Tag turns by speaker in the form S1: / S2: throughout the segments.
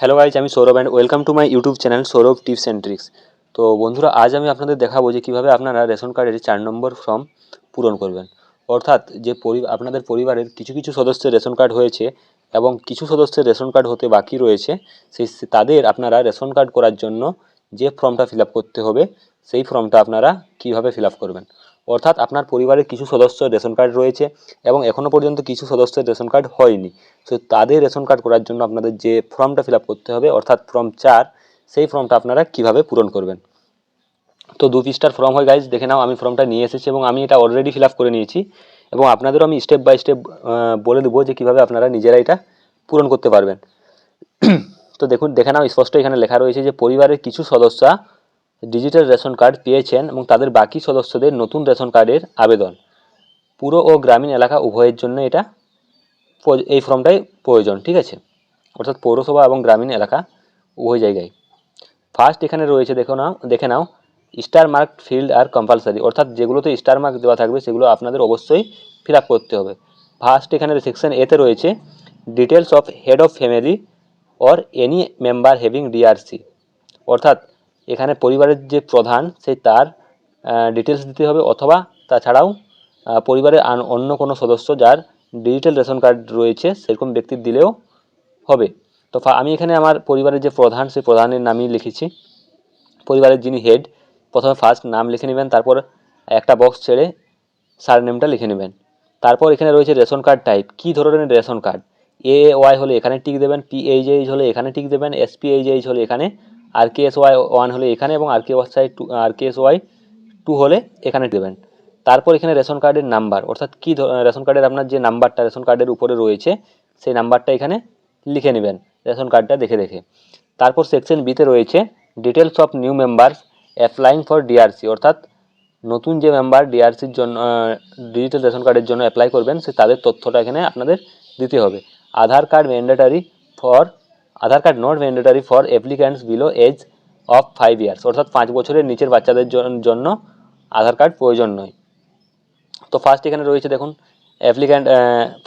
S1: Hello guys আমি Saurav and welcome to my YouTube channel Saurav tips and tricks তো বন্ধুরা, আজ আমি আপনাদের দেখাবো যে কীভাবে আপনারা রেশন কার্ডের চার নম্বর ফর্ম পূরণ করবেন। অর্থাৎ যে পরি, আপনাদের পরিবারের কিছু কিছু সদস্যের রেশন কার্ড হয়েছে এবং কিছু সদস্যের রেশন কার্ড হতে বাকি রয়েছে, সেই তাদের আপনারা রেশন কার্ড করার জন্য যে ফর্মটা ফিল করতে হবে, সেই ফর্মটা আপনারা কীভাবে ফিল করবেন। অর্থাৎ আপনার পরিবারের কিছু সদস্যের রেশন কার্ড রয়েছে এবং এখনও পর্যন্ত কিছু সদস্যের রেশন কার্ড হয়নি। তো তাদের রেশন কার্ড করার জন্য আপনাদের যে ফর্মটা ফিল করতে হবে, অর্থাৎ ফর্ম চার, সেই ফর্মটা আপনারা কীভাবে পূরণ করবেন? তো দু পৃষ্ঠার ফর্ম হয় গাইজ দেখে নাও, আমি ফর্মটা নিয়ে এসেছি এবং আমি এটা অলরেডি ফিল করে নিয়েছি এবং আপনাদেরও আমি স্টেপ বাই স্টেপ বলে দেবো যে কীভাবে আপনারা নিজেরা এটা পূরণ করতে পারবেন। তো দেখুন, দেখে নাও, স্পষ্ট এখানে লেখা রয়েছে যে পরিবারের কিছু সদস্য ডিজিটাল রেশন কার্ড পেয়েছেন এবং তাদের বাকি সদস্যদের নতুন রেশন কার্ডের আবেদন। পুরো ও গ্রামীণ এলাকা উভয়ের জন্য এটা এই ফর্মটাই প্রয়োজন, ঠিক আছে? অর্থাৎ পৌরসভা এবং গ্রামীণ এলাকা উভয় জায়গায়। ফার্স্ট এখানে রয়েছে, দেখো নাও, দেখে নাও স্টার মার্ক ফিল্ড আর কম্পালসারি অর্থাৎ যেগুলোতে স্টার মার্ক দেওয়া থাকবে, সেগুলো আপনাদের অবশ্যই ফিল করতে হবে। ফার্স্ট এখানে সেকশন এতে রয়েছে details of head of family or any member having DRC অর্থাৎ এখানে পরিবারের যে প্রধান, সেই তার ডিটেলস দিতে হবে অথবা তাছাড়াও পরিবারের অন্য কোনো সদস্য যার ডিজিটাল রেশন কার্ড রয়েছে, সেরকম ব্যক্তির দিলেও হবে। তো আমি এখানে আমার পরিবারের যে প্রধান, সেই প্রধানের নামই লিখেছি। পরিবারের যিনি হেড প্রথমে ফার্স্ট নাম লিখে নেবেন, তারপর একটা বক্স ছেড়ে সার নেমটা লিখে নেবেন। তারপর এখানে রয়েছে রেশন কার্ড টাইপ কী ধরনের রেশন কার্ড এ ওয়াই হলে এখানে টিক দেবেন পি এইচ এইচ হলে এখানে টিক দেবেন এস পি এইচ এইচ হলে এখানে R K S Y one হলে এখানে এবং R K Y two R K S Y two হলে এখানে দেবেন। তারপর এখানে রেশন কার্ডের নাম্বার, অর্থাৎ কী রেশন কার্ডের আপনার যে নাম্বারটা, রেশন কার্ডের উপরে রয়েছে, সেই নাম্বারটা এখানে লিখে নেবেন, রেশন কার্ডটা দেখে দেখে। তারপর সেকশন বিতে রয়েছে details of new members applying for DRC অর্থাৎ নতুন যে মেম্বার ডিআরসির জন্য ডিজিটাল রেশন কার্ডের জন্য অ্যাপ্লাই করবেন, সে তাদের তথ্যটা এখানে আপনাদের দিতে হবে। Aadhaar card mandatory for Aadhaar card not mandatory for applicants below age of five years অর্থাৎ পাঁচ বছরের নিচের বাচ্চাদের জন্য আধার কার্ড প্রয়োজন নয়। তো ফার্স্ট এখানে রয়েছে দেখুন অ্যাপ্লিক্যান্ট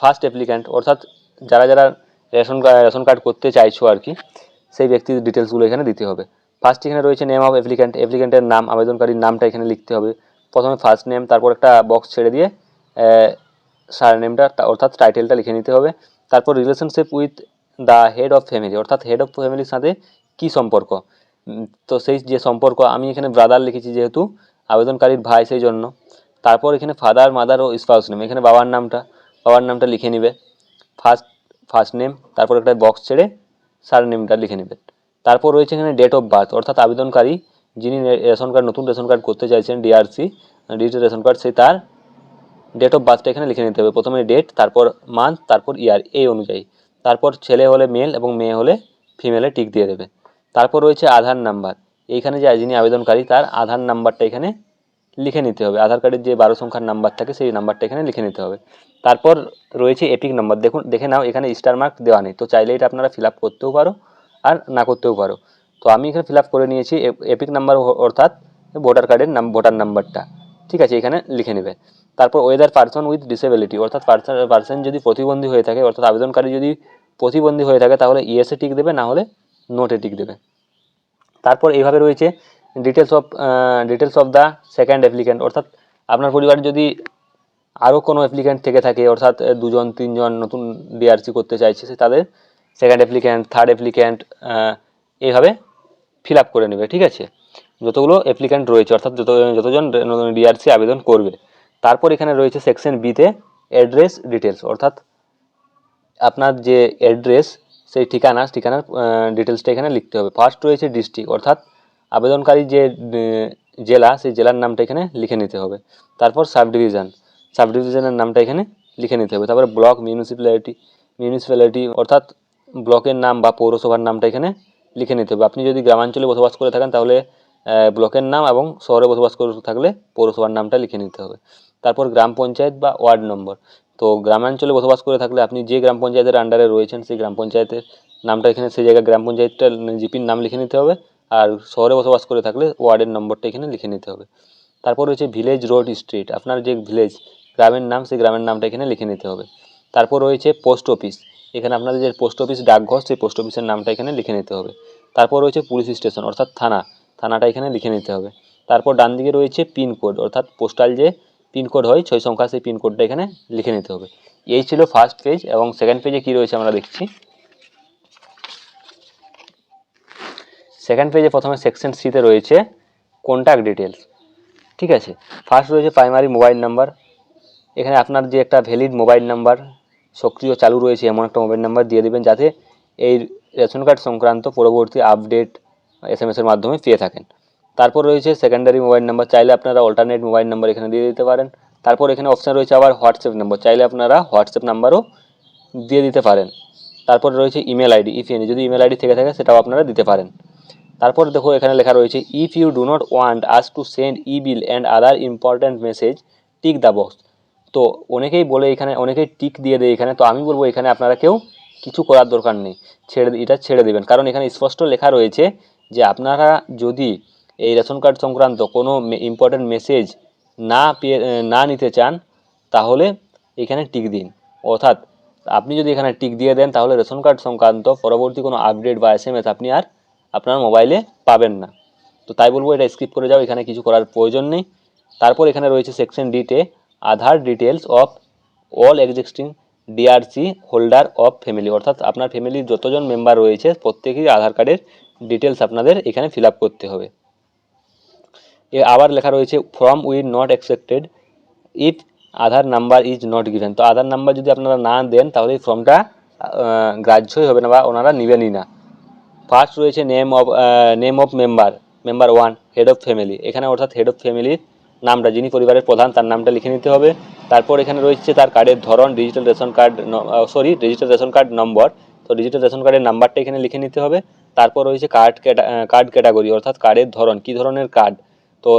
S1: ফার্স্ট অ্যাপ্লিক্যান্ট অর্থাৎ যারা যারা রেশন রেশন কার্ড করতে চাইছো আর কি, সেই ব্যক্তির ডিটেলসগুলো এখানে দিতে হবে। ফার্স্ট এখানে রয়েছে নেম অফ অ্যাপ্লিক্যান্ট অ্যাপ্লিক্যান্টের নাম, আবেদনকারীর নামটা এখানে লিখতে হবে। প্রথমে ফার্স্ট নেম তারপর একটা বক্স ছেড়ে দিয়ে সার নেমটা অর্থাৎ টাইটেলটা লিখে নিতে হবে। তারপর relationship with the head of family অর্থাৎ হেড অফ ফ্যামিলির সাথে কী সম্পর্ক? তো সেই যে সম্পর্ক, আমি এখানে ব্রাদার লিখেছি যেহেতু, আবেদনকারীর ভাই সেই জন্য। তারপর এখানে ফাদার মাদার ও স্পাউস নেম এখানে বাবার নামটা বাবার নামটা লিখে নেবে। ফার্স্ট ফার্স্ট নেম তারপর একটা বক্স ছেড়ে সার নেমটা লিখে নেবেন তারপর রয়েছে এখানে ডেট অফ বার্থ অর্থাৎ আবেদনকারী যিনি রেশন কার্ড, নতুন রেশন কার্ড করতে চাইছেন ডিআরসি ডিজিটাল রেশন কার্ড সেই তার ডেট অফ বার্থটা এখানে লিখে নিতে হবে। প্রথমে ডেট তারপর মান্থ তারপর ইয়ার এই অনুযায়ী। তারপর ছেলে হলে মেল এবং মেয়ে হলে ফিমেলে টিক দিয়ে দেবে। তারপর রয়েছে আধার নাম্বার। এইখানে যে যিনি আবেদনকারী, তার আধার নাম্বারটা এখানে লিখে নিতে হবে। আধার কার্ডের যে বারো সংখ্যার নাম্বার থাকে, সেই নাম্বারটা এখানে লিখে নিতে হবে। তারপর রয়েছে এপিক নাম্বার দেখুন, দেখে নাও, এখানে স্টার মার্ক দেওয়া নেই। তো চাইলে এটা আপনারা ফিল আপ করতেও পারো আর না করতেও পারো। তো আমি এখানে ফিল আপ করে নিয়েছি এপিক নাম্বার অর্থাৎ ভোটার কার্ডের নাম ভোটার নাম্বারটা ঠিক আছে, এখানে লিখে নেবে। তারপর ওয়েদার পার্সন উইথ ডিসেবিলিটি অর্থাৎ পার্সন যদি প্রতিবন্ধী হয়ে থাকে, অর্থাৎ আবেদনকারী যদি প্রতিবন্ধী হয়ে থাকে, তাহলে ইয়েসে টিক দেবে, না হলে নোটে টিক দেবে। তারপর এইভাবে রয়েছে details of details of the second applicant অর্থাৎ আপনার পরিবারে যদি আরও কোনো অ্যাপ্লিক্যান্ট থেকে থাকে, অর্থাৎ দুজন, তিনজন নতুন ডিআরসি করতে চাইছে, সে তাদের সেকেন্ড অ্যাপ্লিক্যান্ট থার্ড অ্যাপ্লিক্যান্ট এইভাবে ফিল আপ করে নেবে, ঠিক আছে? যতগুলো অ্যাপ্লিক্যান্ট রয়েছে, অর্থাৎ যত, যতজন ডিআরসি আবেদন করবে, তারপর এখানে রয়েছে সেকশন বিতে অ্যাড্রেস ডিটেলস অর্থাৎ আপনার যে অ্যাড্রেস সেই ঠিকানা, ঠিকানার ডিটেলসটা এখানে লিখতে হবে। ফার্স্ট রয়েছে ডিস্ট্রিক্ট অর্থাৎ আবেদনকারী যে জেলা, সেই জেলার নামটা এখানে লিখে নিতে হবে। তারপর সাব ডিভিশন সাব ডিভিশনের নামটা এখানে লিখে নিতে হবে। তারপরে ব্লক মিউনিসিপ্যালিটি মিউনিসিপ্যালিটি অর্থাৎ ব্লকের নাম বা পৌরসভার নামটা এখানে লিখে নিতে হবে। আপনি যদি গ্রামাঞ্চলে বসবাস করে থাকেন, তাহলে ব্লকের নাম এবং শহরে বসবাস করে থাকলে পৌরসভার নামটা লিখে নিতে হবে। তারপর গ্রাম পঞ্চায়েত বা ওয়ার্ড নম্বর। তো গ্রামাঞ্চলে বসবাস করে থাকলে আপনি যে গ্রাম পঞ্চায়েতের আন্ডারে রয়েছেন, সেই গ্রাম পঞ্চায়েতের নামটা এখানে, সেই জায়গায় গ্রাম পঞ্চায়েতটা জিপির নাম লিখে নিতে হবে আর শহরে বসবাস করে থাকলে ওয়ার্ডের নম্বরটা এখানে লিখে নিতে হবে। তারপর রয়েছে ভিলেজ রোড স্ট্রিট আপনার যে ভিলেজ গ্রামের নাম, সেই গ্রামের নামটা এখানে লিখে নিতে হবে। তারপর রয়েছে পোস্ট অফিস এখানে আপনাদের যে পোস্ট অফিস ডাকঘর, সেই পোস্ট অফিসের নামটা এখানে লিখে নিতে হবে। তারপর রয়েছে পুলিশ স্টেশন অর্থাৎ থানা। থানাটা এখানে লিখে নিতে হবে। তারপর ডান দিকে রয়েছে পিনকোড অর্থাৎ পোস্টাল যে পিনকোড হয়, ছয় সংখ্যা সেই পিনকোডটা এখানে লিখে নিতে হবে। এই ছিল ফার্স্ট পেজ এবং সেকেন্ড পেজে কী রয়েছে আমরা দেখছি। সেকেন্ড পেজে প্রথমে সেকশন সিতে রয়েছে কন্ট্যাক্ট ডিটেলস ঠিক আছে? ফার্স্ট রয়েছে প্রাইমারি মোবাইল নাম্বার এখানে আপনার যে একটা ভ্যালিড মোবাইল নাম্বার সক্রিয় চালু রয়েছে, এমন একটা মোবাইল নাম্বার দিয়ে দেবেন যাতে এই রেশন কার্ড সংক্রান্ত পরবর্তী আপডেট এস এসের মাধ্যমে পেয়ে থাকেন। তারপর রয়েছে সেকেন্ডারি মোবাইল নাম্বার চাইলে আপনারা অল্টারনেট মোবাইল নাম্বার এখানে দিয়ে দিতে পারেন। তারপর এখানে অপশান রয়েছে আবার হোয়াটসঅ্যাপ নাম্বার চাইলে আপনারা হোয়াটসঅ্যাপ নাম্বারও দিয়ে দিতে পারেন। তারপর রয়েছে ইমেল আইডি ইফ এনি যদি ইমেল আইডি থেকে থাকে সেটাও আপনারা দিতে পারেন। তারপর দেখো এখানে লেখা রয়েছে if you do not want us to send e bill and other important message tick the box তো অনেকেই বলে এখানে, অনেকেই টিক দিয়ে দেয় এখানে। তো আমি বলব এখানে আপনারা কেউ কিছু করার দরকার নেই। ছেড়ে এটা ছেড়ে দেবেন। কারণ এখানে স্পষ্ট লেখা রয়েছে যে আপনারা যদি এই রেশন কার্ড সংক্রান্ত কোনো ইম্পর্ট্যান্ট মেসেজ না পেয়ে, না নিতে চান, তাহলে এখানে টিক দিন। অর্থাৎ আপনি যদি এখানে টিক দিয়ে দেন, তাহলে রেশন কার্ড সংক্রান্ত পরবর্তী কোনো আপডেট বা এস আপনি আর আপনার মোবাইলে পাবেন না। তো তাই বলব, এটা স্কিপ করে যাও, এখানে কিছু করার প্রয়োজন নেই। তারপর এখানে রয়েছে সেকশন ডিতে Aadhaar details of all existing DRC holder of family অর্থাৎ আপনার ফ্যামিলির যতজন মেম্বার রয়েছে, প্রত্যেকেই আধার কার্ডের ডিটেলস আপনাদের এখানে ফিল করতে হবে। এ আবার লেখা রয়েছে form with not accepted if Aadhaar number is not given তো আধার নাম্বার যদি আপনারা না দেন, তাহলে এই ফর্মটা গ্রাহ্যই হবে না বা ওনারা নেবেনই না। ফার্স্ট রয়েছে name of name of member member one head of family এখানে অর্থাৎ হেড অফ ফ্যামিলির নামটা, যিনি পরিবারের প্রধান, তার নামটা লিখে নিতে হবে। তারপর এখানে রয়েছে তার কার্ডের ধরন digital ration card sorry digital ration card number তো ডিজিটাল রেশন কার্ডের নাম্বারটা এখানে লিখে নিতে হবে। তারপর রয়েছে কার্ড কার্ড ক্যাটাগরি অর্থাৎ কার্ডের ধরন, কী ধরনের কার্ড তো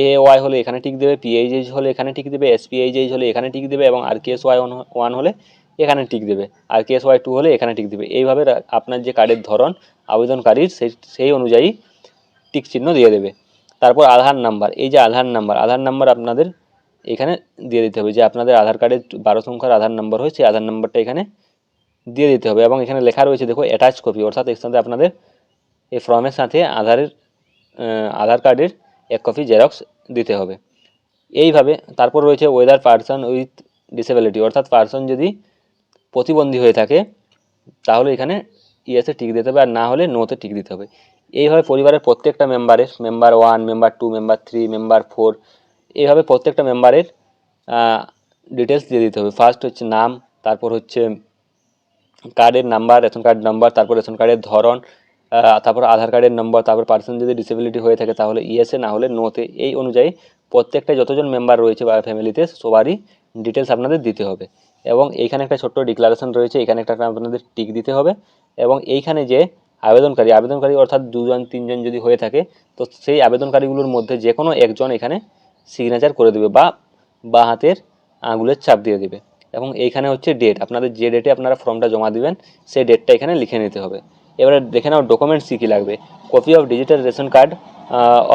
S1: এ ওয়াই হলে এখানে টিক দেবে পিএইচএইচ হলে এখানে টিক দেবে এসপিএইচএইচ হলে এখানে টিক দেবে এবং আর কেএস ওয়াই ওয়ান হলে এখানে টিক দেবে। আর কেএস ওয়াই টু হলে এখানে টিক দেবে। এইভাবে আপনার যে কার্ডের ধরন, আবেদনকারীর সেই সেই অনুযায়ী টিক চিহ্ন দিয়ে দেবে। তারপর আধার নাম্বার, এই যে আধার নাম্বার আধার নাম্বার আপনাদের এখানে দিয়ে দিতে হবে যে আপনাদের আধার কার্ডের বারো সংখ্যার আধার নাম্বার হয় সেই আধার নাম্বারটা এখানে দিয়ে দিতে হবে। এবং এখানে লেখা রয়েছে, দেখো অ্যাটাচ কপি অর্থাৎ এর সাথে আপনাদের এই ফর্মের সাথে আধারের আধার কার্ডের এক কপি জেরক্স দিতে হবে। এইভাবে তারপর রয়েছে ওয়েদার পার্সন উইথ ডিসেবিলিটি অর্থাৎ পার্সন যদি প্রতিবন্ধী হয়ে থাকে, তাহলে এখানে ইয়েসে টিক দিতে হবে আর না হলে নোতে টিক দিতে হবে। এইভাবে পরিবারের প্রত্যেকটা মেম্বারের member one member two member three member four এইভাবে প্রত্যেকটা মেম্বারের ডিটেলস দিয়ে দিতে হবে। ফার্স্ট হচ্ছে নাম, তারপর হচ্ছে কার্ডের নাম্বার রেশন কার্ড নাম্বার তারপর রেশন কার্ডের ধরন তারপর আধার কার্ডের নম্বর তারপর পার্সন যদি ডিসেবিলিটি হয়ে থাকে তাহলে ইয়েসে না হলে নোতে এই অনুযায়ী প্রত্যেকটা যতজন মেম্বার রয়েছে বা ফ্যামিলিতে সবারই ডিটেলস আপনাদের দিতে হবে। এবং এইখানে একটা ছোট্ট ডিক্লারেশন রয়েছে, এখানে একটা আপনাদের টিক দিতে হবে। এবং এইখানে যে আবেদনকারী আবেদনকারী অর্থাৎ দুজন, তিনজন যদি হয়ে থাকে, তো সেই আবেদনকারীগুলোর মধ্যে যে কোনো একজন এখানে সিগনেচার করে দেবে বা বা হাতের আঙুলের ছাপ দিয়ে দেবে। এবং এইখানে হচ্ছে ডেট আপনাদের যে ডেটে আপনারা ফর্মটা জমা দিবেন, সেই ডেটটা এখানে লিখে নিতে হবে। এবারে দেখে নাও ডকুমেন্টস কী কী লাগবে। Copy of digital ration card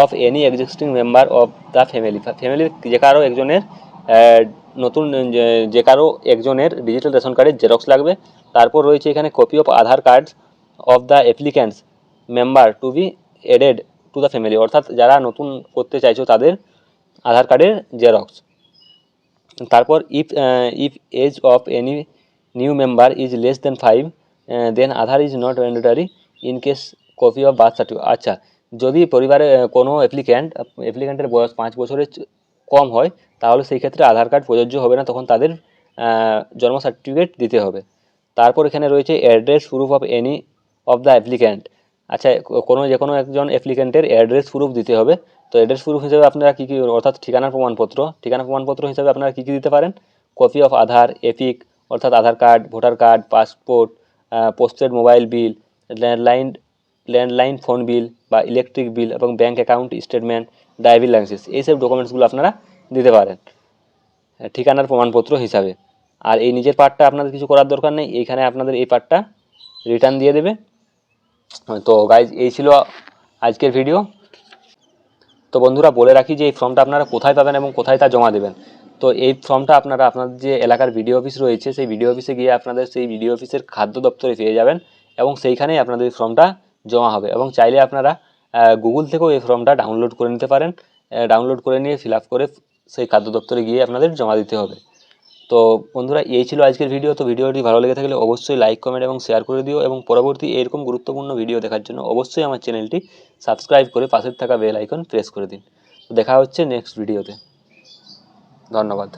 S1: of any existing member of the family ফ্যামিলির যে কারও একজনের নতুন, যে- যে কারও একজনের ডিজিটাল রেশন কার্ডের জেরক্স লাগবে। তারপর রয়েছে এখানে copy of Aadhaar card of the applicants member to be added to the family অর্থাৎ যারা নতুন করতে চাইছো তাদের আধার কার্ডের জেরক্স তারপর if if age of any new member is less than five then Aadhaar is not mandatory in case copy of birth certificate আচ্ছা যদি পরিবারে কোনো অ্যাপ্লিক্যান্ট অ্যাপ্লিক্যান্টের বয়স পাঁচ বছরের কম হয়, তাহলে সেই ক্ষেত্রে আধার কার্ড প্রযোজ্য হবে না, তখন তাদের জন্ম সার্টিফিকেট দিতে হবে। তারপর এখানে রয়েছে address proof of any of the applicant আচ্ছা কোনো যে কোনো একজন অ্যাপ্লিক্যান্টের অ্যাড্রেস প্রুফ দিতে হবে। তো অ্যাড্রেস প্রুফ হিসেবে আপনারা কী কী, অর্থাৎ ঠিকানার প্রমাণপত্র ঠিকানা প্রমাণপত্র হিসেবে আপনারা কী কী দিতে পারেন? কপি অফ আধার এপিক অর্থাৎ Aadhaar card voter card passport posted mobile bill landline landline phone bill বা ইলেকট্রিক বিল এবং bank account statement driving licence এইসব ডকুমেন্টসগুলো আপনারা দিতে পারেন ঠিকানার প্রমাণপত্র হিসাবে। আর এই নিজের পার্টটা আপনাদের কিছু করার দরকার নেই, এইখানে আপনাদের এই পার্টটা রিটার্ন দিয়ে দেবে। তো গাইজ এই ছিল আজকের ভিডিও তো বন্ধুরা, বলে রাখি যে এই ফর্মটা আপনারা কোথায় পাবেন এবং কোথায় তা জমা দেবেন। তো এই ফর্মটা আপনারা, আপনাদের যে এলাকার বিডিও অফিস রয়েছে, সেই ভিডিও অফিসে গিয়ে আপনাদের সেই বিডিও অফিসের খাদ্য দপ্তরে পেয়ে যাবেন এবং সেইখানেই আপনাদের এই ফর্মটা জমা হবে। এবং চাইলে আপনারা গুগল থেকেও এই ফর্মটা ডাউনলোড করে নিতে পারেন। ডাউনলোড করে নিয়ে ফিল আপ করে সেই খাদ্য দপ্তরে গিয়ে আপনাদের জমা দিতে হবে। তো বন্ধুরা, এই ছিল আজকের ভিডিও তো ভিডিওটি ভালো লেগে থাকলে অবশ্যই লাইক কমেন্ট এবং শেয়ার করে দিও এবং পরবর্তী এরকম গুরুত্বপূর্ণ ভিডিও দেখার জন্য অবশ্যই আমার চ্যানেলটি সাবস্ক্রাইব করে পাশের থাকা বেল আইকন প্রেস করে দিন। দেখা হচ্ছে নেক্সট ভিডিওতে ধন্যবাদ।